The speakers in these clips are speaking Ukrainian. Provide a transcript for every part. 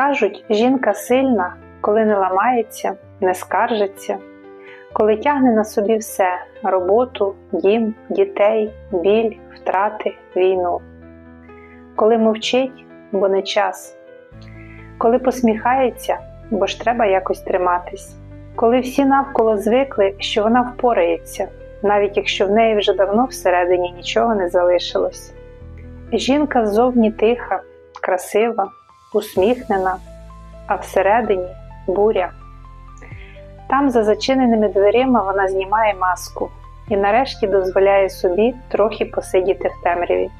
Кажуть, жінка сильна, коли не ламається, не скаржиться, коли тягне на собі все роботу, дім, дітей, біль, втрати, війну, коли мовчить, бо не час, коли посміхається, бо ж треба якось триматись, коли всі навколо звикли, що вона впорається, навіть якщо в неї вже давно всередині нічого не залишилось. Жінка ззовні тиха, красива, усміхнена, а всередині буря. Там, за зачиненими дверима, вона знімає маску і нарешті дозволяє собі трохи посидіти в темряві.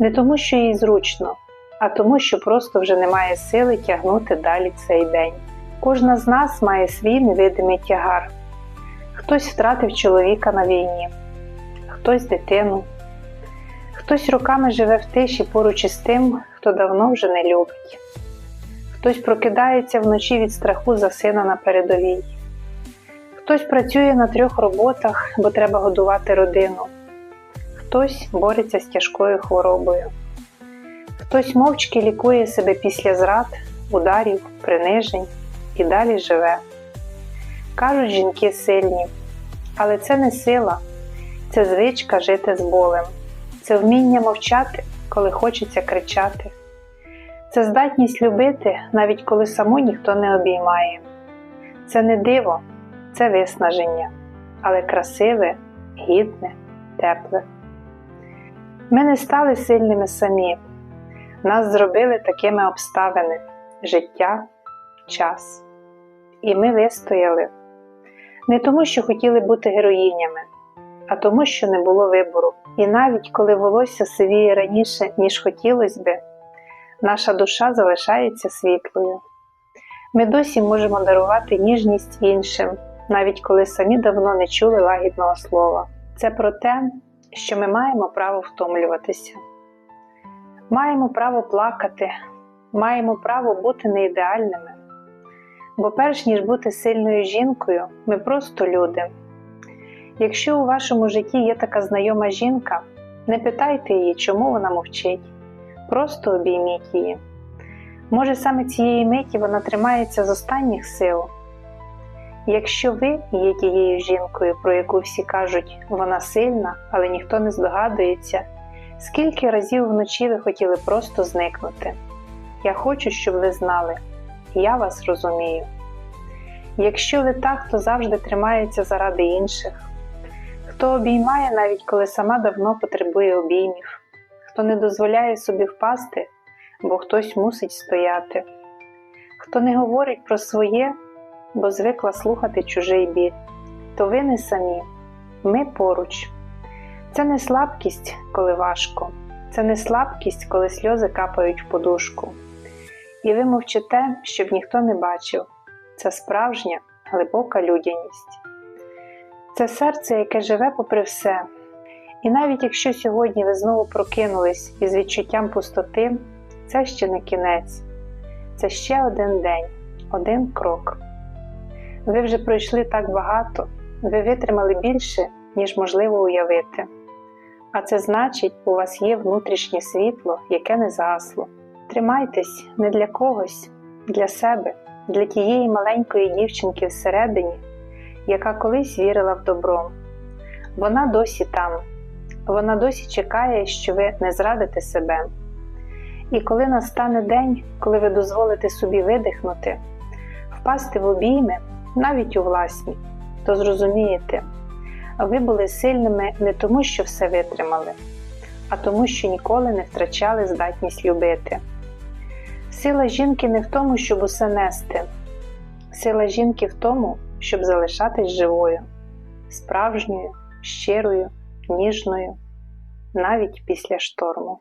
Не тому, що їй зручно, а тому, що просто вже немає сили тягнути далі цей день. Кожна з нас має свій невидимий тягар. Хтось втратив чоловіка на війні, хтось дитину, хтось роками живе в тиші поруч із тим, хто давно вже не любить. Хтось прокидається вночі від страху за сина на передовій. Хтось працює на трьох роботах, бо треба годувати родину. Хтось бореться з тяжкою хворобою. Хтось мовчки лікує себе після зрад, ударів, принижень і далі живе. Кажуть, жінки сильні, але це не сила, це звичка жити з болем, це вміння мовчати, коли хочеться кричати. Це здатність любити, навіть коли саму ніхто не обіймає. Це не диво, це виснаження, але красиве, гідне, тепле. Ми не стали сильними самі, нас зробили такими обставини життя, час. І ми вистояли не тому, що хотіли бути героїнями, а тому, що не було вибору. І навіть коли волосся сивіє раніше, ніж хотілося би, наша душа залишається світлою. Ми досі можемо дарувати ніжність іншим, навіть коли самі давно не чули лагідного слова. Це про те, що ми маємо право втомлюватися, маємо право плакати, маємо право бути неідеальними. Бо перш ніж бути сильною жінкою, ми просто люди. Якщо у вашому житті є така знайома жінка, не питайте її, чому вона мовчить. Просто обійміть її. Може, саме цієї миті вона тримається з останніх сил. Якщо ви є тією жінкою, про яку всі кажуть, вона сильна, але ніхто не здогадується, скільки разів вночі ви хотіли просто зникнути. Я хочу, щоб ви знали, я вас розумію. Якщо ви та, хто завжди тримається заради інших, хто обіймає навіть коли сама давно потребує обіймів, хто не дозволяє собі впасти, бо хтось мусить стояти, хто не говорить про своє, бо звикла слухати чужий біль, то ви не самі, ми поруч. Це не слабкість, коли важко, це не слабкість, коли сльози капають в подушку. І ви мовчите, щоб ніхто не бачив. Це справжня, глибока людяність. Це серце, яке живе попри все. І навіть якщо сьогодні ви знову прокинулись із відчуттям пустоти, це ще не кінець, це ще один день, один крок. Ви вже пройшли так багато, ви витримали більше, ніж можливо уявити. А це значить, у вас є внутрішнє світло, яке не загасло. Тримайтесь не для когось, для себе, для тієї маленької дівчинки всередині, яка колись вірила в добро. Вона досі там, вона досі чекає, що ви не зрадите себе. І коли настане день, коли ви дозволите собі видихнути, впасти в обійми, навіть у власні, то зрозумієте, ви були сильними не тому, що все витримали, а тому, що ніколи не втрачали здатність любити. Сила жінки не в тому, щоб усе нести, сила жінки в тому, щоб залишатись живою, справжньою, щирою, ніжною, навіть після шторму.